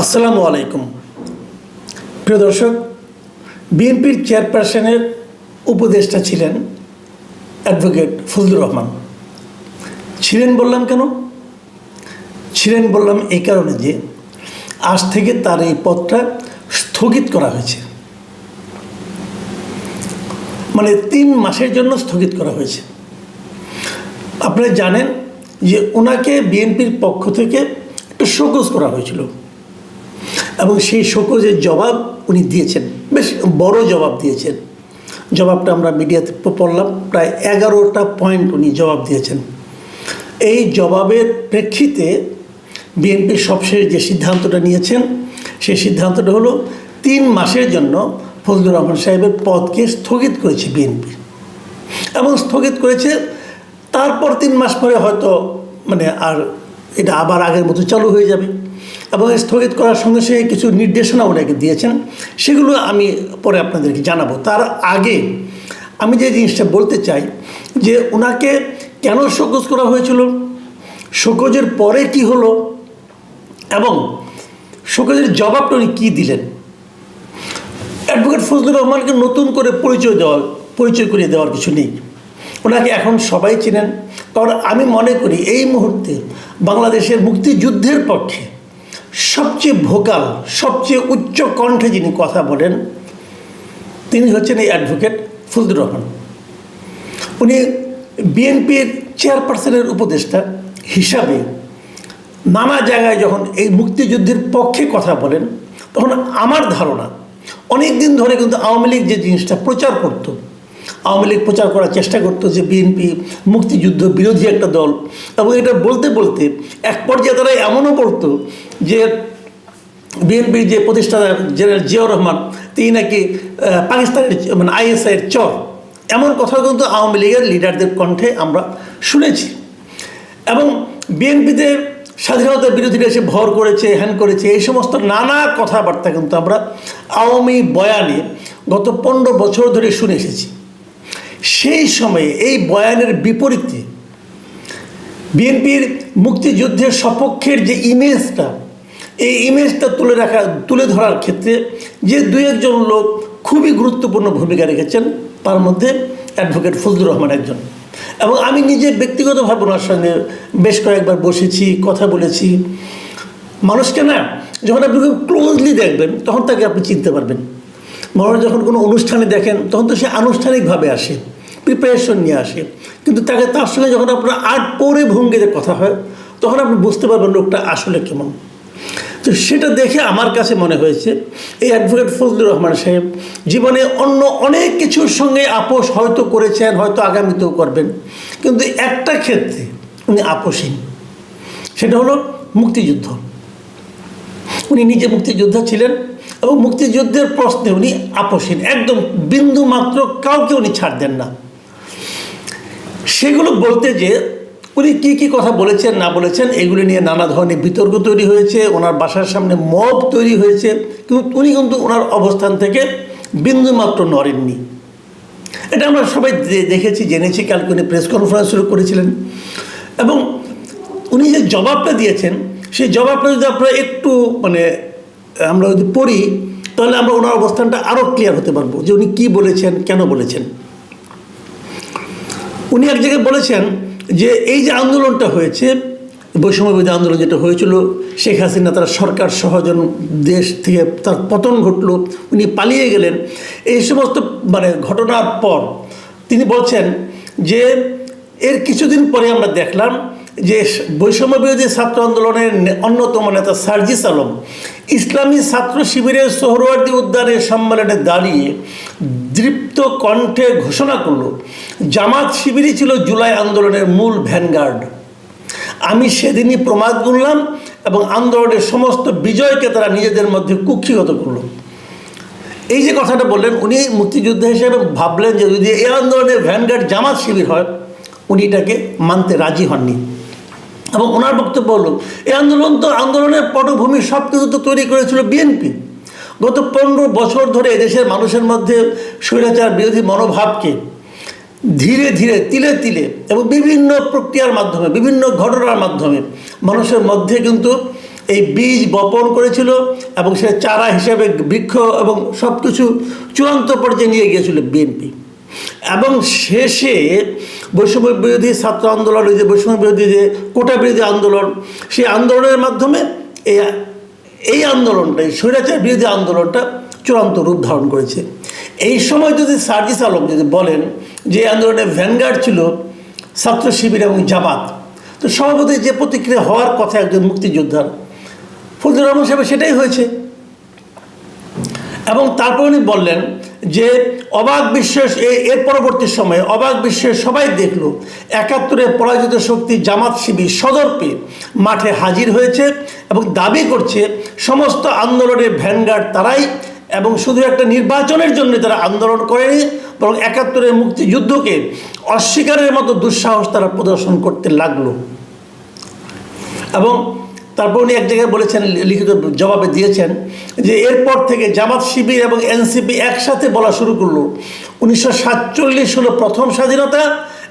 আসসালামু আলাইকুম। প্রিয় দর্শক, বিএনপির চেয়ারপারসনের উপদেষ্টা ছিলেন অ্যাডভোকেট ফজলুর রহমান। ছিলেন বললাম কেন? ছিলেন বললাম এই কারণে যে আজ থেকে তার এই পদটা স্থগিত করা হয়েছে। মানে তিন মাসের জন্য স্থগিত করা হয়েছে। আপনারা জানেন যে ওনাকে বিএনপির পক্ষ থেকে একটা শোকজ করা হয়েছিল। এবং সেই শোকজের জবাব উনি দিয়েছেন, বেশ বড় জবাব দিয়েছেন। জবাবটা আমরা মিডিয়াতে পড়লাম, প্রায় এগারোটা পয়েন্ট উনি জবাব দিয়েছেন। এই জবাবের প্রেক্ষিতে বিএনপির সবশেষ যে সিদ্ধান্তটা নিয়েছেন, সেই সিদ্ধান্তটা হলো তিন মাসের জন্য ফজলুর রহমান সাহেবের পদকে স্থগিত করেছে বিএনপি এবং স্থগিত করেছে, তারপর তিন মাস পরে হয়তো মানে আর এটা আবার আগের মতো চালু হয়ে যাবে। এবং স্থগিত করার সঙ্গে সঙ্গে কিছু নির্দেশনা ওনাকে দিয়েছেন। সেগুলো আমি পরে আপনাদেরকে জানাব। তার আগে আমি যে জিনিসটা বলতে চাই, যে ওনাকে কেন শোকজ করা হয়েছিল? শোকজের পরে কি হলো? এবং শোকজের জবাবটা উনি কী দিলেন? অ্যাডভোকেট ফজলুর রহমানকে নতুন করে পরিচয় দেওয়ার পরিচয় করিয়ে দেওয়ার কিছু নেই। ওনাকে এখন সবাই চেনেন। কারণ আমি মনে করি, এই মুহূর্তে বাংলাদেশের মুক্তিযুদ্ধের পক্ষে সবচেয়ে ভোকাল, সবচেয়ে উচ্চ কণ্ঠে যিনি কথা বলেন, তিনি হচ্ছেন এই অ্যাডভোকেট ফজলুর রহমান। উনি বিএনপির চেয়ারপারসনের উপদেষ্টা হিসাবে নানা জায়গায় যখন এই মুক্তিযুদ্ধের পক্ষে কথা বলেন, তখন আমার ধারণা অনেক দিন ধরে কিন্তু আওয়ামী লীগ যে জিনিসটা প্রচার করত আওয়ামী লীগ প্রচার করার চেষ্টা করতো যে বিএনপি মুক্তিযুদ্ধ বিরোধী একটা দল। এবং এটা বলতে বলতে এক পর্যায়ে তারা এমনও বলতো যে বিএনপির যে প্রতিষ্ঠাতা জেনারেল জিয়াউর রহমান, তিনি নাকি পাকিস্তানের মানে আইএসআইয়ের চর। এমন কথা কিন্তু আওয়ামী লীগের লিডারদের কণ্ঠে আমরা শুনেছি। এবং বিএনপিতে স্বাধীনতা বিরোধীরা এসে ভর করেছে হ্যান করেছে, এই সমস্ত নানা কথাবার্তা কিন্তু আমরা আওয়ামী বয়ানে গত পনেরো বছর ধরে শুনে এসেছি। সেই সময়ে এই বয়ানের বিপরীতে বিএনপির মুক্তিযুদ্ধের সপক্ষের যে ইমেজটা, এই ইমেজটা তুলে রাখা, তুলে ধরার ক্ষেত্রে যে দু একজন লোক খুবই গুরুত্বপূর্ণ ভূমিকা রেখেছেন, তার মধ্যে অ্যাডভোকেট ফজলুর রহমান একজন। এবং আমি নিজে ব্যক্তিগতভাবে ওনার সঙ্গে বেশ কয়েকবার বসেছি, কথা বলেছি। মানুষকে না, যখন আপনি খুব ক্লোজলি দেখবেন, তখন তাকে আপনি চিনতে পারবেন। মানুষ যখন কোনো অনুষ্ঠানে দেখেন, তখন তো সে আনুষ্ঠানিকভাবে আসে প্রিপারেশন নিয়ে আসে। কিন্তু তাকে তার সঙ্গে যখন আপনার আট পরে ভঙ্গিতে কথা হয়, তখন আপনি বুঝতে পারবেন লোকটা আসলে কেমন। তো সেটা দেখে আমার কাছে মনে হয়েছে, এই অ্যাডভোকেট ফজলুর রহমান সাহেব জীবনে অন্য অনেক কিছুর সঙ্গে আপোষ হয়তো করেছেন, হয়তো আগামীতেও করবেন। কিন্তু একটা ক্ষেত্রে উনি আপোষহীন, সেটা হলো মুক্তিযুদ্ধ। উনি নিজে মুক্তিযোদ্ধা ছিলেন এবং মুক্তিযুদ্ধের প্রশ্নে উনি আপোষহীন। একদম বিন্দু মাত্র কাউকে উনি ছাড় দেন না। সেগুলো বলতে যে উনি কী কী কথা বলেছেন, না বলেছেন, এগুলি নিয়ে নানা ধরনের বিতর্ক তৈরি হয়েছে, ওনার বাসার সামনে মব তৈরি হয়েছে, কিন্তু উনি কিন্তু ওনার অবস্থান থেকে বিন্দুমাত্র নড়েননি। এটা আমরা সবাই দেখেছি, জেনেছি, কালকে উনি প্রেস কনফারেন্স শুরু করেছিলেন। এবং উনি যে জবাবটা দিয়েছেন, সেই জবাবটা যদি আপনারা একটু মানে আমরা যদি পড়ি, তাহলে আমরা ওনার অবস্থানটা আরও ক্লিয়ার হতে পারব যে উনি কী বলেছেন, কেন বলেছেন। উনি এক জায়গায় বলেছেন যে এই যে আন্দোলনটা হয়েছে বৈষম্যবিধি আন্দোলন যেটা হয়েছিল, শেখ হাসিনা তার সরকার সহজন দেশ থেকে তার পতন ঘটলো, উনি পালিয়ে গেলেন। এই সমস্ত মানে ঘটনার পর তিনি বলছেন যে এর কিছুদিন পরে আমরা দেখলাম যে বৈষম্য বিরোধী ছাত্র আন্দোলনের অন্যতম নেতা সার্জিস আলম ইসলামী ছাত্র শিবিরের সোহরওয়ার্দী উদ্যানের সম্মেলনে দাঁড়িয়ে দৃপ্ত কণ্ঠে ঘোষণা করল, জামাত শিবিরই ছিল জুলাই আন্দোলনের মূল ভ্যানগার্ড। আমি সেদিনই প্রমাদ গুনলাম এবং আন্দোলনের সমস্ত বিজয়কে তারা নিজেদের মধ্যে কুক্ষিগত করল। এই যে কথাটা বললেন, উনি মুক্তিযুদ্ধ হিসেবে ভাবলেন যে যদি এই আন্দোলনের ভ্যানগার্ড জামাত শিবির হয়, উনি এটাকে মানতে রাজি হননি। এবং ওনার বক্তব্য হলো, এই আন্দোলন তো আন্দোলনের পটভূমি সব কিছু তো তৈরি করেছিল বিএনপি। গত পনেরো বছর ধরে দেশের মানুষের মধ্যে স্বৈরাচার বিরোধী মনোভাবকে ধীরে ধীরে, তিলে তিলে এবং বিভিন্ন প্রক্রিয়ার মাধ্যমে, বিভিন্ন ঘটনার মাধ্যমে মানুষের মধ্যে কিন্তু এই বীজ বপন করেছিল এবং সে চারা হিসেবে বৃক্ষ এবং সব কিছু চূড়ান্ত পর্যায়ে নিয়ে গিয়েছিল বিএনপি। এবং শেষে বৈষম্য বিরোধী ছাত্র আন্দোলন যে বৈষম্য বিরোধী যে কোটা বিরোধী আন্দোলন, সেই আন্দোলনের মাধ্যমে এই এই আন্দোলনটাই স্বৈরাচার বিরোধী আন্দোলনটা চূড়ান্ত রূপ ধারণ করেছে। এই সময় যদি সার্জিস আলম যদি বলেন যে আন্দোলনের ভ্যানগার্ড ছিল ছাত্র শিবির এবং জামাত, তো স্বভাবতই যে প্রতিক্রিয়া হওয়ার কথা একজন মুক্তিযোদ্ধার ফজলুর রহমান সাহেব সেটাই হয়েছে। এবং তারপর উনি বললেন যে অবাক বিশ্বের এ- এর পরবর্তী সময়ে অবাক বিশ্বের সবাই দেখল। একাত্তরে পরাজিত শক্তি জামাত শিবির সদর্পে মাঠে হাজির হয়েছে এবং দাবি করছে সমস্ত আন্দোলনের ভ্যানগার্ড তারাই এবং শুধু একটা নির্বাচনের জন্য তারা আন্দোলন করেনি, বরং একাত্তরের মুক্তিযুদ্ধকে অস্বীকারের মতো দুঃসাহস তারা প্রদর্শন করতে লাগল। এবং তারপর উনি এক জায়গায় বলেছেন, লিখিত জবাবে দিয়েছেন যে এরপর থেকে জামাত শিবির এবং এনসিপি একসাথে বলা শুরু করল। উনিশশো সাতচল্লিশ হলো প্রথম স্বাধীনতা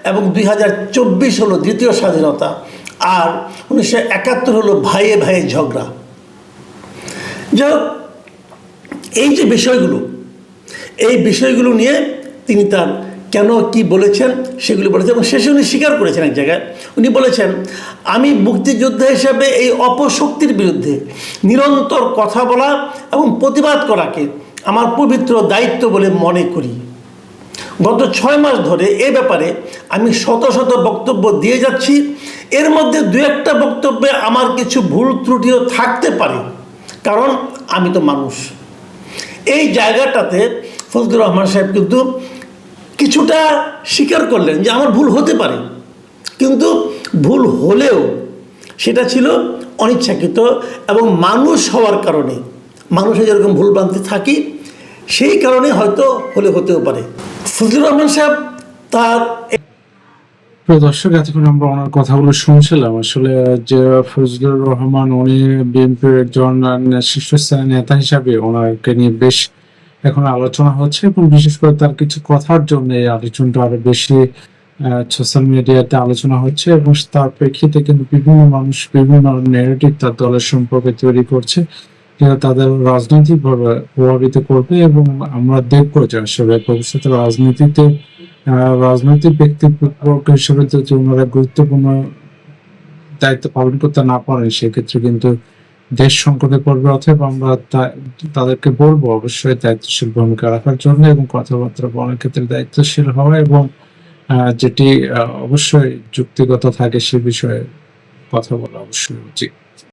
এবং দুই হাজার চব্বিশ হলো দ্বিতীয় স্বাধীনতা। আর উনিশশো একাত্তর হলো ভাইয়ে ভাইয়ে ঝগড়া। যাই এই যে বিষয়গুলো, এই বিষয়গুলো নিয়ে তিনি তার কেন, কি বলেছেন, সেগুলি বলেছেন এবং শেষে উনি স্বীকার করেছেন এক জায়গায়। উনি বলেছেন, আমি মুক্তিযোদ্ধা হিসাবে এই অপশক্তির বিরুদ্ধে নিরন্তর কথা বলা এবং প্রতিবাদ করাকে আমার পবিত্র দায়িত্ব বলে মনে করি। গত ছয় মাস ধরে এ ব্যাপারে আমি শত শত বক্তব্য দিয়ে যাচ্ছি। এর মধ্যে দু একটা বক্তব্যে আমার কিছু ভুল ত্রুটিও থাকতে পারে, কারণ আমি তো মানুষ। এই জায়গাটাতে ফজলুর রহমান সাহেব কিন্তু কিছুটা স্বীকার করলেন যে আমার ভুল হতে পারে। কিন্তু ভুল হলেও সেটা ছিল অনিচ্ছাকৃত এবং মানুষ হওয়ার কারণে। মানুষের যেরকম ভুলভ্রান্তি থাকি, সেই কারণে হয়তো হলে হতেও পারে। ফজলুর রহমান সাহেব তার দর্শক, এতক্ষণ আমরা ওনার কথাগুলো শুনছিলাম। আসলে যে ফজলুর রহমান, উনি বিএনপির একজন শীর্ষস্থানীয় নেতা হিসাবে ওনাকে নিয়ে বেশ এখন আলোচনা হচ্ছে এবং বিশেষ করে তার কিছু কথার জন্য এই আলোচনাটা আরও বেশি সোশ্যাল মিডিয়াতে আলোচনা হচ্ছে এবং তার প্রেক্ষিতে কিন্তু বিভিন্ন মানুষ বিভিন্ন নেগেটিভ তার দলের সম্পর্কে তৈরি করছে তাদের রাজনৈতিকভাবে প্রভাবিত করবে এবং আমরা দেখব যে আসলে ভবিষ্যতে রাজনীতিতে রাজনৈতিক ব্যক্তিবর্গ হিসেবে যদি ওনারা গুরুত্বপূর্ণ দায়িত্ব পালন করতে না পারেন, সেক্ষেত্রে কিন্তু দেশ সংকটে পড়বে অথবা আমরা তাদেরকে বলব অবশ্যই দায়িত্বশীল ভূমিকা রাখার জন্য এবং কথাবার্তা বলার ক্ষেত্রে দায়িত্বশীল হওয়া এবং যেটি অবশ্যই যুক্তিগত থাকে সে বিষয়ে কথা বলা অবশ্যই উচিত।